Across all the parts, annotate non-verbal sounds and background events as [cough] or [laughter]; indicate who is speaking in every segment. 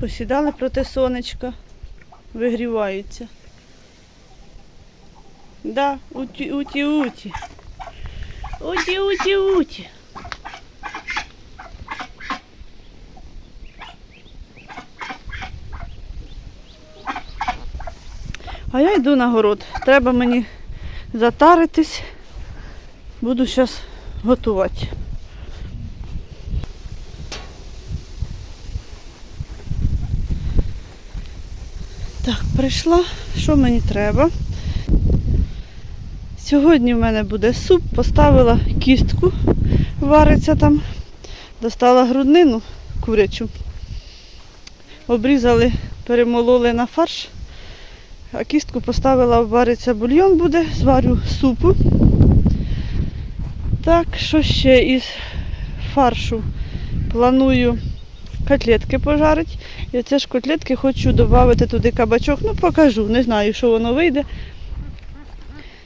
Speaker 1: Посідали проти сонечка, вигріваються. Да, уті, уті, уті. Уті, уті, уті. А я йду на город. Треба мені затаритись. Буду зараз готувати. Так, прийшла. Що мені треба? Сьогодні в мене буде суп, поставила кістку, вариться там, достала груднину курячу, обрізали, перемололи на фарш, а кістку поставила, вариться бульйон буде, зварю супу. Так, що ще із фаршу планую котлетки пожарити. І оце ж котлетки хочу додати туди кабачок. Ну, покажу, не знаю, що воно вийде.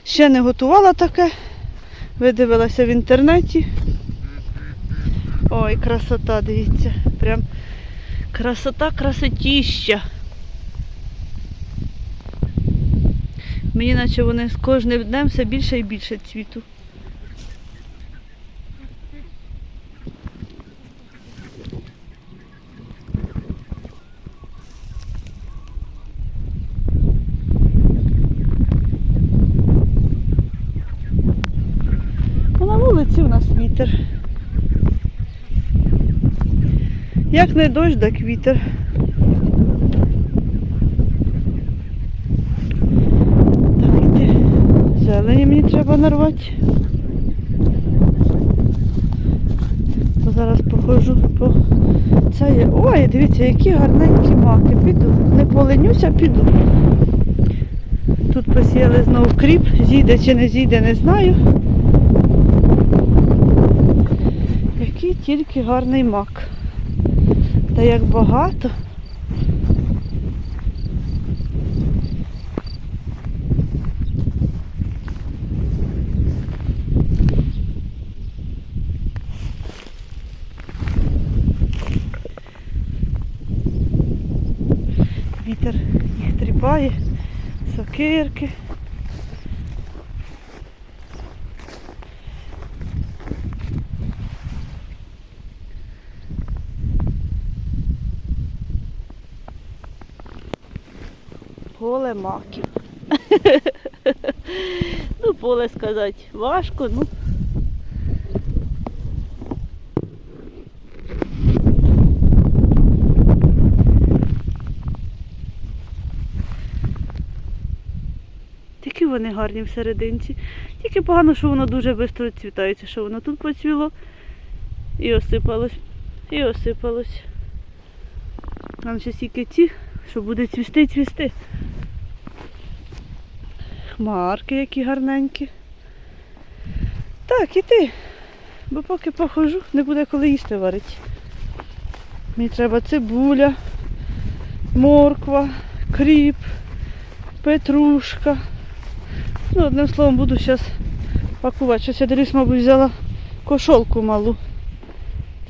Speaker 1: Ще не готувала таке. Видивилася в інтернеті. Ой, красота, дивіться. Прям красота, красотіща. Мені наче вони з кожним днем все більше і більше цвіту. Вулиці у нас вітер. Як не дощ, так вітер. Так, іди. Зелені мені треба нарвати. То зараз походжу по це є. Ой, дивіться, які гарненькі маки. Піду. Не поленюся, піду. Тут посіяли знову кріп, зійде чи не зійде, не знаю. Який тільки гарний мак. Та як багато. Вітер їх тріпає, сокирки. Поле маків. [laughs] ну, поле сказати важко, ну. Такі вони гарні всерединці. Тільки погано, що воно дуже швидко цвітається, що воно тут поцвіло і осипалось, і осипалось. Там ще стільки ці, що буде цвісти, цвісти. Хмарки які гарненькі. Так, іти. Бо поки похожу, не буде коли їсти варити. Мені треба цибуля, морква, кріп, петрушка. Ну, одним словом, буду зараз пакувати. Щось я дивлюсь, мабуть, взяла кошолку малу.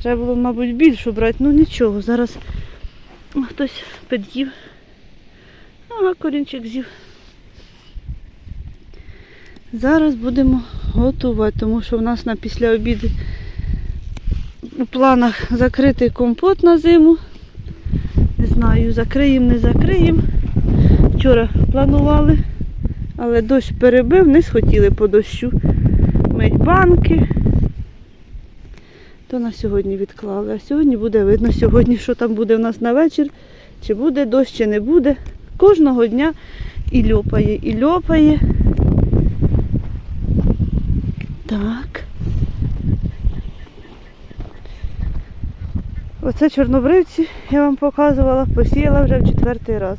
Speaker 1: Треба було, мабуть, більшу брати. Ну нічого, зараз хтось під'їв. Ага, корінчик з'їв. Зараз будемо готувати, тому що в нас на після обіду у планах закритий компот на зиму. Не знаю, закриємо, не закриємо. Вчора планували, але дощ перебив, не схотіли по дощу мить банки. То на сьогодні відклали. А сьогодні буде видно сьогодні, що там буде в нас на вечір, чи буде дощ, чи не буде. Кожного дня і льопає, і льопає. Так. Оце чорнобривці я вам показувала, посіяла вже в четвертий раз.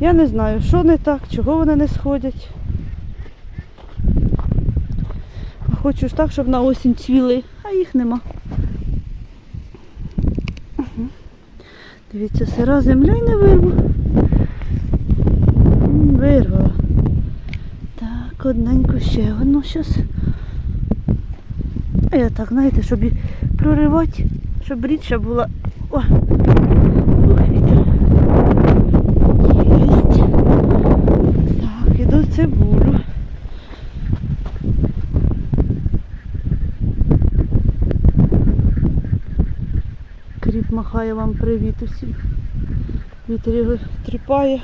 Speaker 1: Я не знаю, що не так, чого вони не сходять. Хочу ж так, щоб на осінь цвіли, а їх нема. Дивіться, сира земля не вирву. Вирвала. Так, одненько ще одну зараз. А я так, знаєте, щоб проривати, щоб рідша була. О! Так, іду цибулю. Кріп махає вам привіт усім. Вітер його тріпає.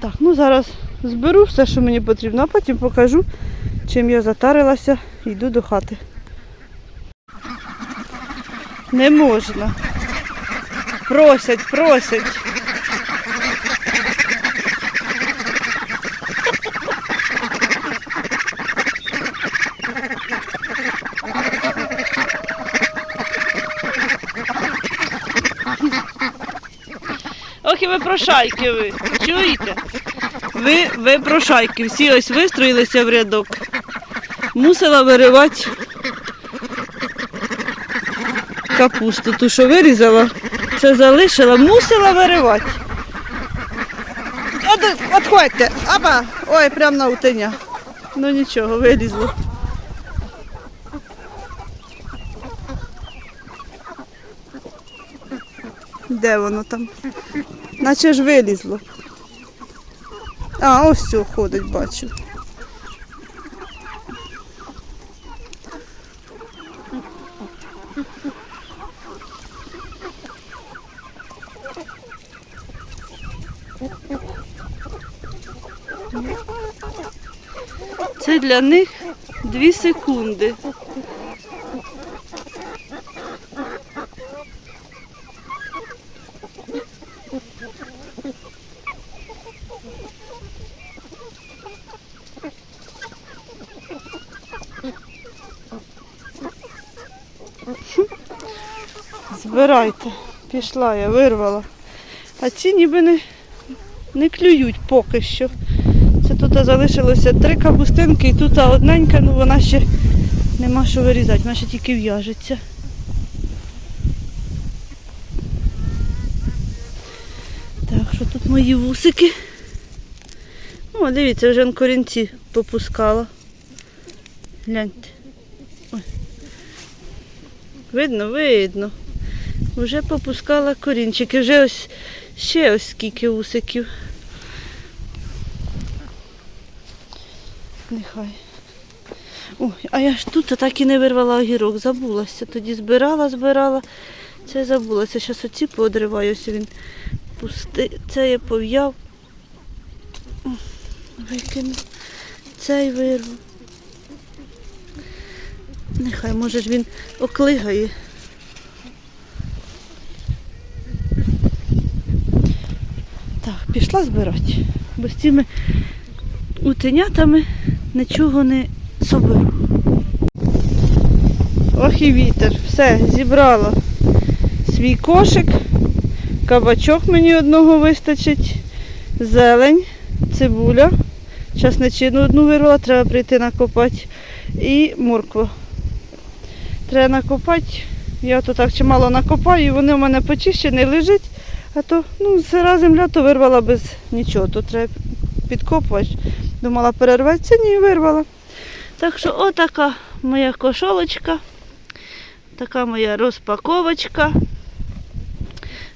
Speaker 1: Так, ну зараз зберу все, що мені потрібно, а потім покажу, чим я затарилася йду до хати. Не можна. Просять, просять. Ох і ви прошайки ви. Чуєте? Ви, ви прошайки. Всі ось вистроїлися в рядок. Мусила виривати капусту, ту, що вирізала, це залишила, мусила виривати. От, отходьте, апа, ой, прям на утиня. Ну нічого, вилізло. Де воно там? Наче ж вилізло. А, ось все ходить, бачу. Це для них дві секунди. Збирайте. Пішла я, вирвала. А ці ніби не, не клюють поки що. Це тут залишилося три капустинки і тут одненька, ну вона ще нема що вирізати, вона ще тільки в'яжеться. Так, що тут мої вусики? О, дивіться, вже он корінці попускала. Гляньте. Ой. Видно, видно. Вже попускала корінчики, вже ось ще ось скільки вусиків. Нехай. Ой, а я ж тут так і не вирвала огірок, забулася. Тоді збирала, збирала. Це забулася. Зараз оці подриваю, він пустий. Це я пов'яв. Викину. Цей вирву. Нехай, може ж він оклигає. Так, пішла збирати. Бо з цими утенятами нічого не соберу. Ох і вітер. Все, зібрала свій кошик. Кабачок мені одного вистачить. Зелень, цибуля. Часничину одну вирвала, треба прийти накопати. І морква. Треба накопати. Я то так чимало накопаю, і вони у мене почищені, лежать. А то ну, сира земля то вирвала без нічого. То треба підкопувати. Думала перерветься, ні, вирвала. Так що отака моя кошолочка, така моя розпаковочка.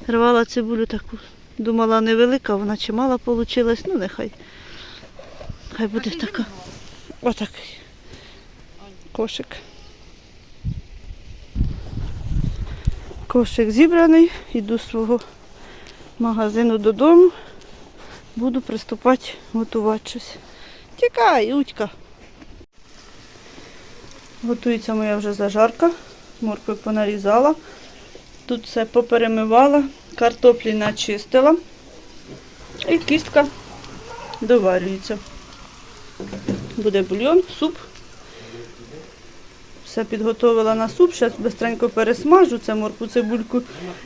Speaker 1: Рвала цибулю таку. Думала невелика, вона чимала вийшла. Ну нехай. Хай буде така. Отакий кошик. Кошик зібраний, йду свого магазину додому. Буду приступати готувати щось. Тікай, Утька. Готується моя вже зажарка. Моркви понарізала. Тут все поперемивала, картоплі начистила. І кістка доварюється. Буде бульйон, суп. Все підготовила на суп. Зараз швидко пересмажу це морку цибульку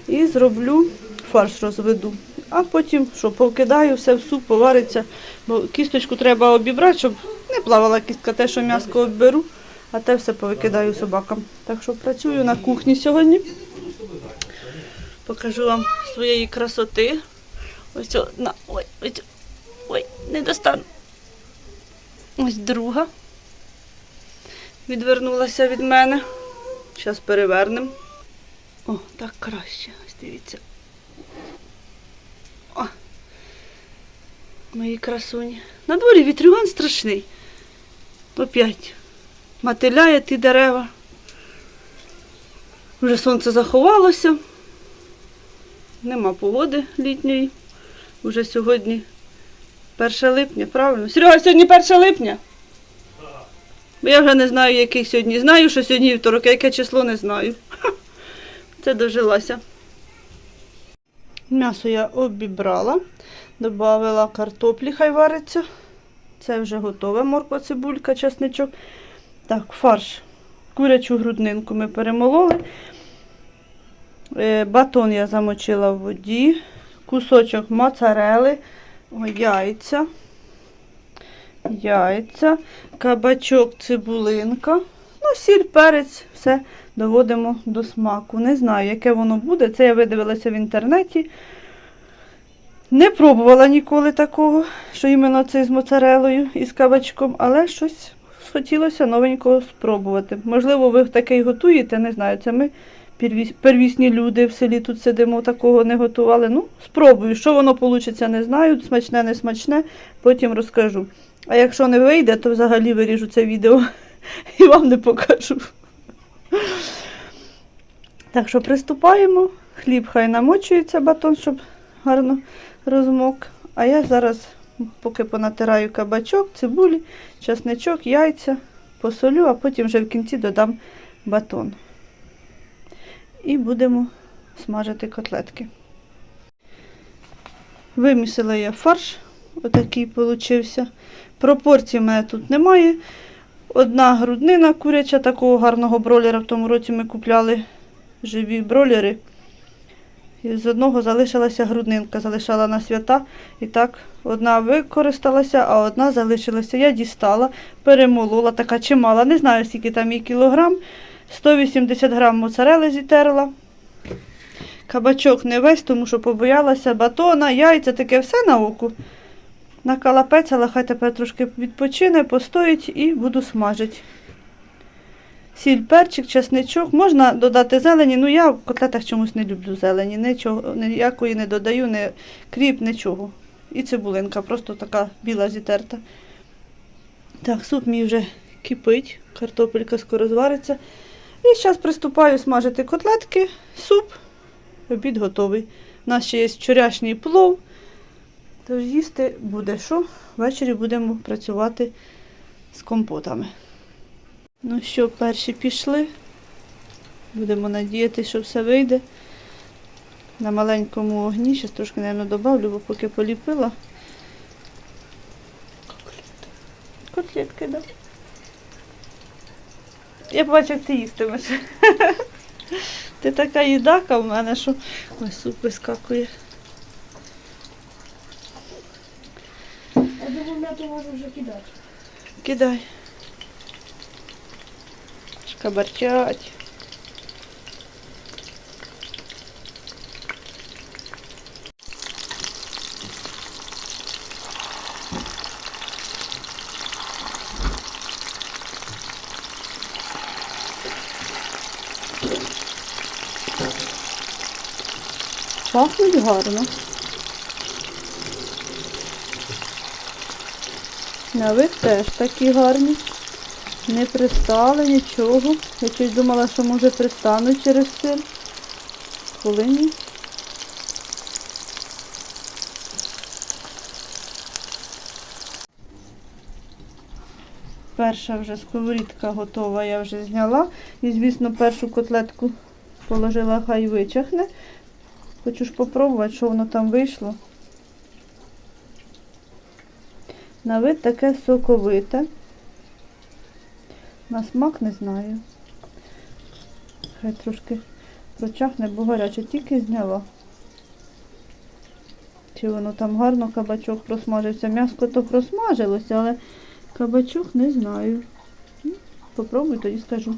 Speaker 1: і зроблю фарш розведу. А потім що, покидаю все в суп, повариться, бо кісточку треба обібрати, щоб не плавала кістка, те, що м'яско обберу, а те все повикидаю собакам. Так що працюю на кухні сьогодні. Покажу вам своєї красоти. Ось одна. Ой, ось, ой, не достану. Ось друга. відвернулася від мене. Зараз перевернемо. О, так краще. Ось дивіться. Мої красуні. На дворі вітрюган страшний. Опять. Мотиляє ті дерева. Вже сонце заховалося. Нема погоди літньої. Уже сьогодні 1 липня, правильно? Серега, сьогодні 1 липня? Бо я вже не знаю, який сьогодні. Знаю, що сьогодні вівторок, а яке число не знаю. Це дожилася. М'ясо я обібрала, додала картоплі, хай вариться. Це вже готове морква, цибулька, чесничок. Так, фарш. Курячу груднинку ми перемололи. Е, Батон я замочила в воді, кусочок моцарели, о, яйця, яйця, кабачок, цибулинка, ну, сіль, перець, все доводимо до смаку. Не знаю, яке воно буде. Це я видивилася в інтернеті. Не пробувала ніколи такого, що іменно це з моцарелою і з кабачком, але щось хотілося новенького спробувати. Можливо, ви таке й готуєте, не знаю. Це ми первісні люди в селі тут сидимо, такого не готували. Ну, спробую. Що воно вийде, не знаю. Смачне, не смачне, потім розкажу. А якщо не вийде, то взагалі виріжу це відео [laughs] і вам не покажу. Так що приступаємо. Хліб хай намочується батон, щоб гарно розмок. А я зараз, поки понатираю кабачок, цибулі, часничок, яйця, посолю, а потім вже в кінці додам батон. І будемо смажити котлетки. Вимісила я фарш, отакий получився. Пропорцій в мене тут немає. Одна груднина куряча, такого гарного бролера. В тому році ми купляли живі бролери. І з одного залишилася груднинка, залишала на свята. І так, одна використалася, а одна залишилася. Я дістала, перемолола, така чимала. Не знаю, скільки там є кілограм. 180 грам моцарели зітерла. Кабачок не весь, тому що побоялася батона, яйця, таке все на оку. Накалапецяла, хай тепер трошки відпочине, постоїть і буду смажити. Сіль, перчик, чесничок. Можна додати зелені, ну я в котлетах чомусь не люблю зелені. Нічого, ніякої не додаю, не кріп, нічого. І цибулинка, просто така біла зітерта. Так, суп мій вже кипить, картопелька скоро звариться. І зараз приступаю смажити котлетки, суп, обід готовий. У нас ще є вчорашній плов. Тож їсти буде що. Ввечері будемо працювати з компотами. Ну що, перші пішли. Будемо надіятися, що все вийде. На маленькому огні. Зараз трошки, мабуть, добавлю, бо поки поліпила. Котлетки, да. Я бачу, як ти їстимеш. [laughs] Ти така їдака в мене, що ой, суп вискакує.
Speaker 2: Я думаю, м'яту можу вже кидати.
Speaker 1: Кидай. Шкабарчать. Пахнуть гарно. На вид теж такі гарні. Не пристали нічого. Я щось думала, що може пристануть через сир. Коли. Перша вже сковорідка готова, я вже зняла. І, звісно, першу котлетку положила, хай вичахне. Хочу ж попробувати, що воно там вийшло. На вид таке соковите. На смак не знаю. Хай трошки прочахне, бо гаряче тільки зняла. Чи воно там гарно кабачок просмажився. М'яско то просмажилося, але кабачок не знаю. Ну, Попробуй, тоді скажу.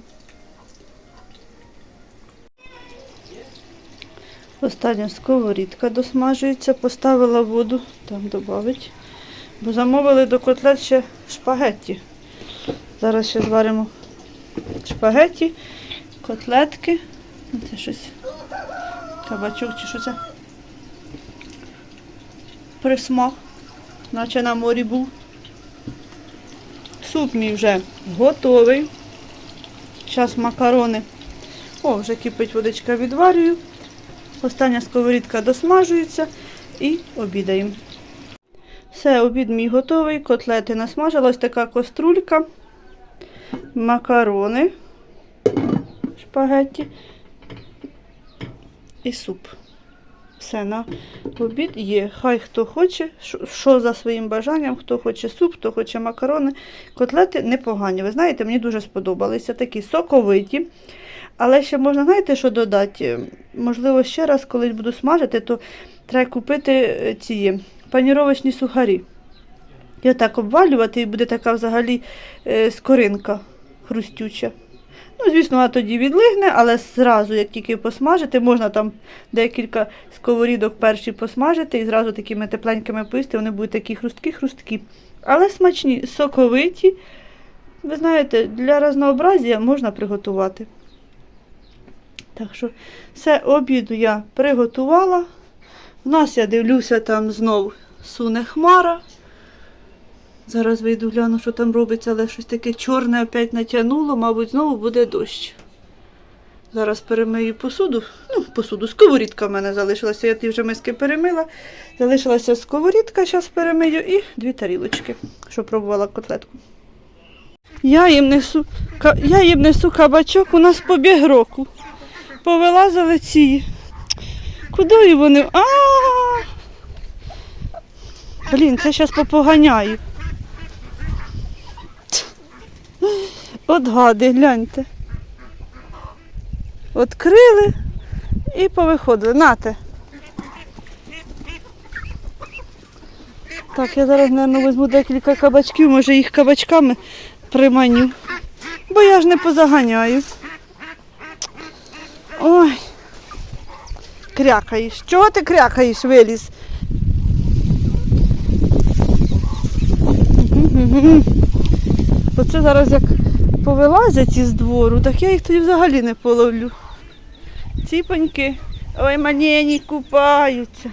Speaker 1: Остання сковорідка досмажується, поставила воду, там додавить. Бо замовили до котлет ще шпагетті. Зараз ще зваримо шпагеті, котлетки. Це щось. Кабачок чи що це? Присмак. Наче на морі був. Суп мій вже готовий. Зараз макарони. О, вже кипить водичка, відварюю. Остання сковорідка досмажується і обідаємо. Все, обід мій готовий, котлети насмажила. Ось така каструлька, макарони, шпагетті і суп. Все на обід є. Хай хто хоче, що- за своїм бажанням, хто хоче суп, хто хоче макарони. Котлети непогані. Ви знаєте, мені дуже сподобалися. Такі соковиті. Але ще можна, знаєте, що додати? Можливо, ще раз, коли буду смажити, то треба купити е, ці паніровочні сухарі. І отак обвалювати, і буде така взагалі е, скоринка хрустюча. Ну, звісно, вона тоді відлигне, але зразу, як тільки посмажити, можна там декілька сковорідок перші посмажити і зразу такими тепленькими поїсти, вони будуть такі хрусткі-хрусткі. Але смачні, соковиті. Ви знаєте, для разнообразія можна приготувати. Так що все обіду я приготувала. У нас я дивлюся, там знов суне хмара. Зараз вийду гляну, що там робиться, але щось таке чорне опять натягнуло, мабуть, знову буде дощ. Зараз перемию посуду. Ну, посуду, сковорідка в мене залишилася. Я ті вже миски перемила. Залишилася сковорідка, зараз перемию і дві тарілочки, що пробувала котлетку. Я їм несу, я їм несу кабачок, у нас побіг року. Повилазили ці. Куди вони? А! Блін, це зараз попоганяю. От гади, гляньте. Открили і повиходили. Нате. Так, я зараз, мабуть, візьму декілька кабачків, може їх кабачками приманю. Бо я ж не позаганяю. Ой. Крякаєш. Чого ти крякаєш, виліз? Оце зараз як повилазять із двору, так я їх тоді взагалі не половлю. Ціпоньки. Ой, манені купаються.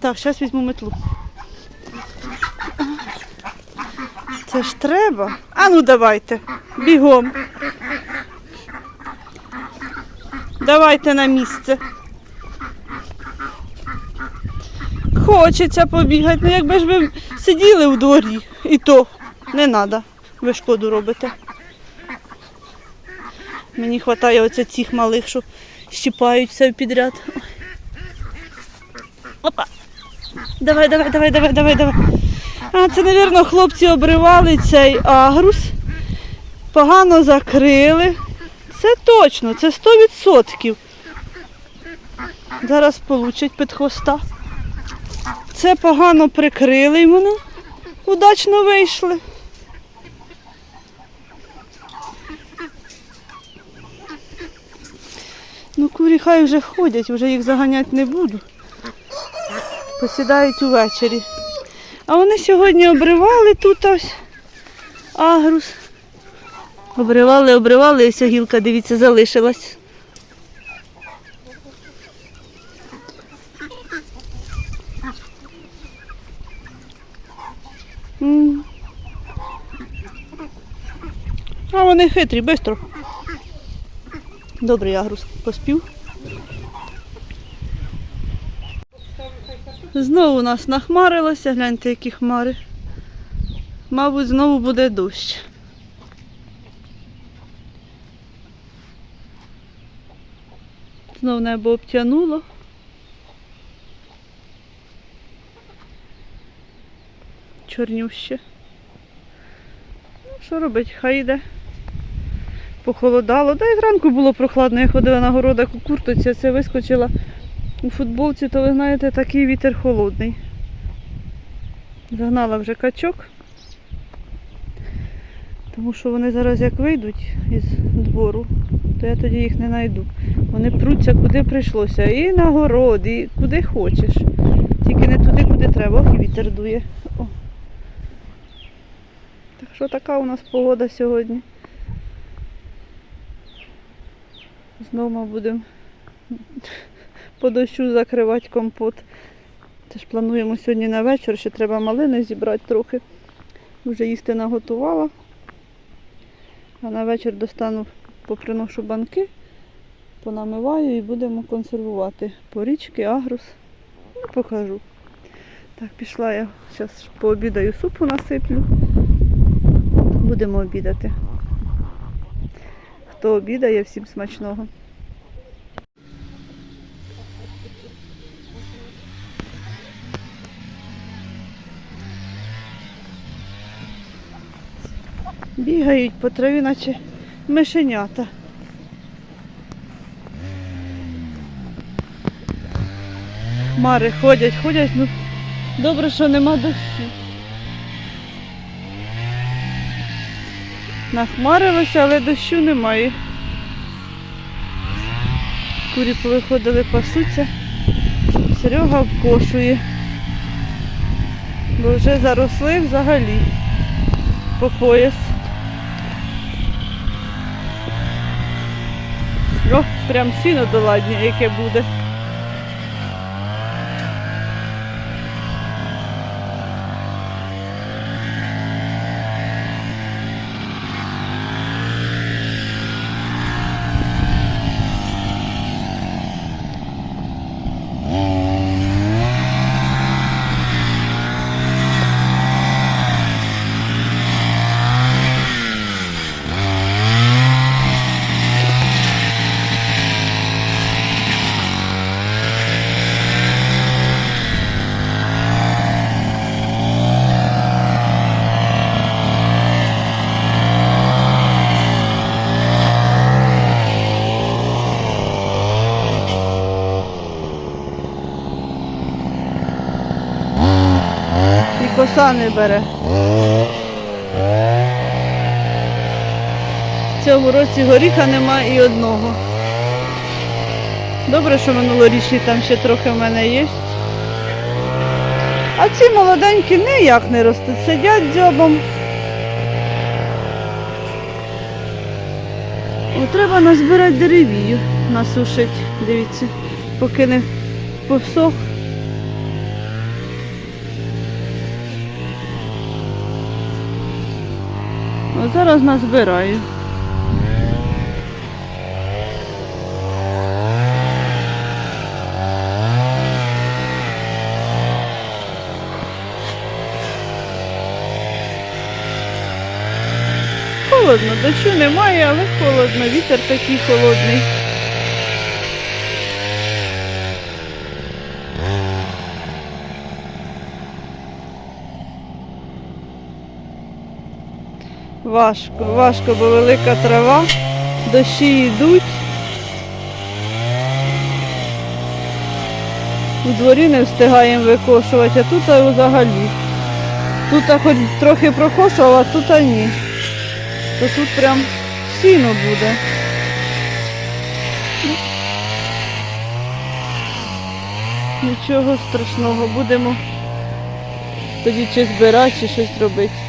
Speaker 1: Так, зараз візьму метлу. Це ж треба. А ну давайте. Бігом. Давайте на місце. Хочеться побігати, ну якби ж ви сиділи у дворі, і то не треба. Ви шкоду робите. Мені вистачає оце цих малих, що щіпають все підряд. Опа. Давай, давай, давай, давай, давай, давай. А це, мабуть, хлопці обривали цей агрус, погано закрили. Це точно, це 100%. Зараз получать під хвоста. Це погано прикрили вони удачно вийшли. Ну, курі хай вже ходять, вже їх заганяти не буду. Посідають увечері. А вони сьогодні обривали тут ось агрус. Обривали, обривали, і вся гілка, дивіться, залишилась. А вони хитрі, швидко. Добрий агрус поспів. Знову нас нахмарилося, гляньте, які хмари. Мабуть, знову буде дощ. Знов небо обтянуло. Чорнюще. Ну, що робить? Хай йде. Похолодало. Да і зранку було прохладно. Я ходила на городах у куртоці, це вискочила у футболці, то ви знаєте, такий вітер холодний. Загнала вже качок. Тому що вони зараз як вийдуть із двору, то я тоді їх не знайду. Вони пруться куди прийшлося. І на город, і куди хочеш. Тільки не туди, куди треба. І вітер дує. О. Так що така у нас погода сьогодні. Знову будемо по дощу закривати компот. Теж плануємо сьогодні на вечір, ще треба малини зібрати трохи. Вже їсти наготувала. А на вечір достану, поприношу банки, понамиваю і будемо консервувати порічки, агрус. Ну, покажу. Так, пішла я зараз пообідаю супу насиплю. Будемо обідати. Хто обідає, всім смачного. Бігають по траві, наче мишенята. Хмари ходять, ходять, ну добре, що нема дощу. Нахмарилося, але дощу немає. Курі повиходили пасуться. Серега обкошує. Бо вже заросли взагалі по пояс. О, прям сіно доладнє, яке буде. І не бере. В цьому році горіха нема і одного. Добре, що минулорічні там ще трохи в мене є. А ці молоденькі ніяк не ростуть, сидять дзьобом. О, треба назбирати деревію, насушити, дивіться, поки не повсох. Зараз назбираю. Холодно, дощу немає, але холодно, вітер такий холодний. Важко, важко, бо велика трава, дощі йдуть. У дворі не встигаємо викошувати, а тут взагалі. Тут хоч трохи прокошував, а тут ні. То тут прям сіно буде. Нічого страшного, будемо тоді чи збирати, чи щось робити.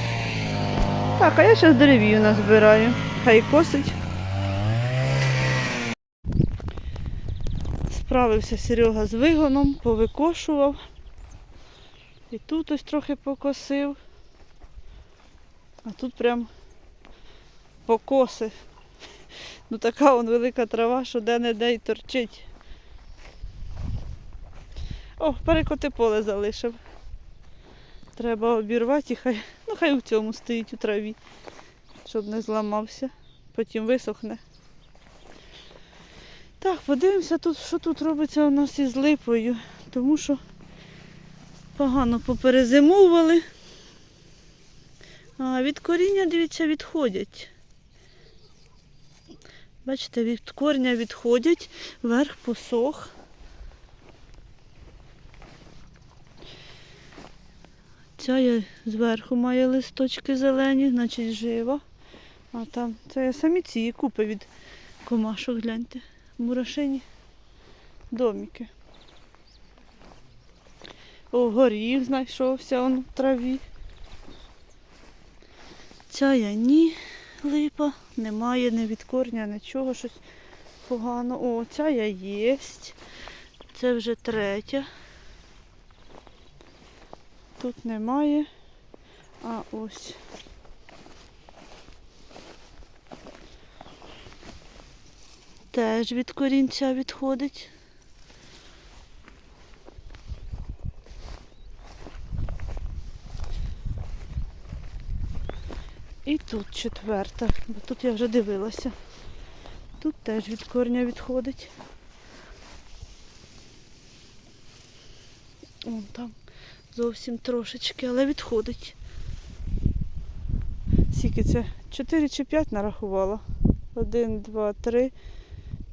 Speaker 1: Так, а я зараз деревію назбираю. Хай косить. Справився Серега з вигоном, повикошував. І тут ось трохи покосив. А тут прям покоси. Ну така вон велика трава, що де-не-де й торчить. О, перекоти поле залишив. Треба обірвати і хай, ну хай у цьому стоїть у траві, щоб не зламався. Потім висохне. Так, подивимося, тут, що тут робиться у нас із липою, тому що погано поперезимовували. А від коріння, дивіться, відходять. Бачите, від корня відходять, верх посох. Ця є зверху має листочки зелені, значить жива. А там це є самі ці купи від комашок, гляньте. Мурашині домики. О, горіх знайшовся он в траві. Ця я ні липа, немає ні від корня, нічого щось погано. О, ця я єсть. Це вже третя. Тут немає. А ось. Теж від корінця відходить. І тут четверта, бо тут я вже дивилася. Тут теж від корня відходить. Вон там зовсім трошечки, але відходить. Скільки це? 4 чи 5 нарахувала. Один, два, три,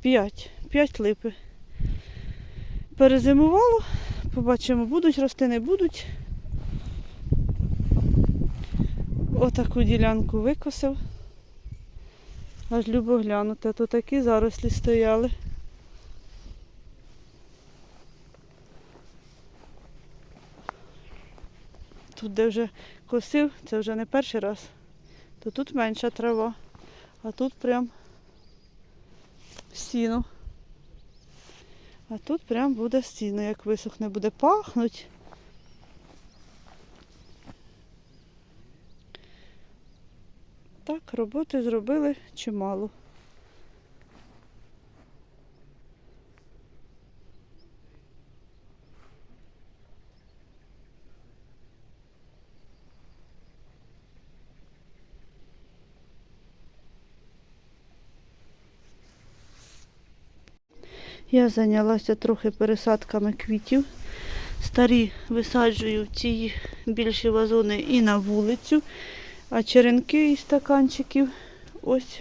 Speaker 1: п'ять. П'ять липи. Перезимувало. Побачимо, будуть рости, не будуть. Отаку ділянку викосив. Аж любо глянути, а то такі зарослі стояли. Тут, де вже косив, це вже не перший раз, то тут менша трава, а тут прям сіно. А тут прям буде сіно, як висохне, буде пахнуть. Так, роботи зробили чимало. Я зайнялася трохи пересадками квітів. Старі висаджую ці більші вазони і на вулицю, а черенки із стаканчиків ось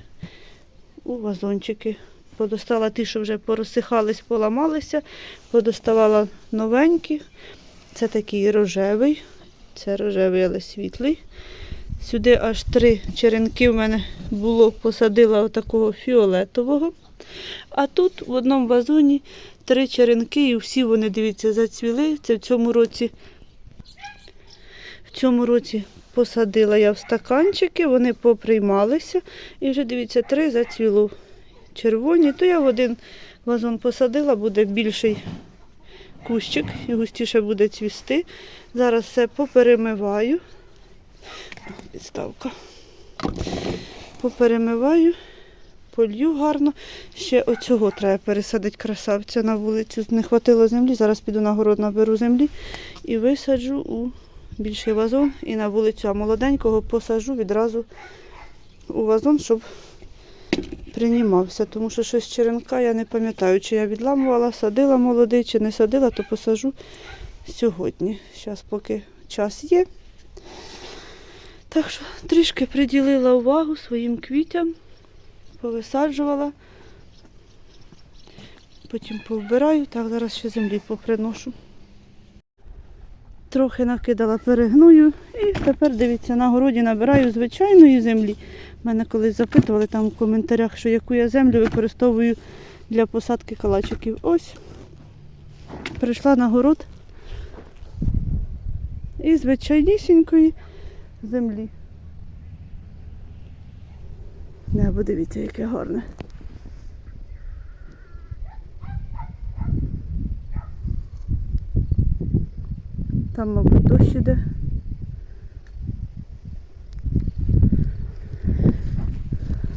Speaker 1: у вазончики. Подостала ті, що вже порозсихались, поламалися, подоставала новенькі. Це такий рожевий, це рожевий, але світлий. Сюди аж три черенки в мене було, посадила отакого фіолетового. А тут в одному вазоні три черенки, і всі вони, дивіться, зацвіли. Це в цьому році. В цьому році посадила я в стаканчики, вони поприймалися. І вже дивіться, три зацвіло червоні. То я в один вазон посадила, буде більший кущик і густіше буде цвісти. Зараз все поперемиваю. Підставка. Поперемиваю полью гарно. Ще оцього треба пересадити красавця на вулицю. Не хватило землі. Зараз піду на город, наберу землі і висаджу у більший вазон і на вулицю. А молоденького посаджу відразу у вазон, щоб приймався. Тому що щось черенка я не пам'ятаю, чи я відламувала, садила молодий, чи не садила, то посажу сьогодні. Зараз поки час є. Так що трішки приділила увагу своїм квітям повисаджувала. Потім повбираю, так зараз ще землі поприношу. Трохи накидала перегную і тепер дивіться, на городі набираю звичайної землі. Мене колись запитували там в коментарях, що яку я землю використовую для посадки калачиків. Ось прийшла на город і звичайнісінької землі. Небо, дивіться, яке гарне. Там, мабуть, дощ іде.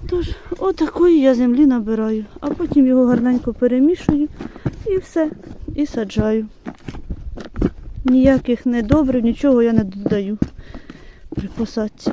Speaker 1: Тож, отакої я землі набираю, а потім його гарненько перемішую і все, і саджаю. Ніяких недобрив, нічого я не додаю при посадці.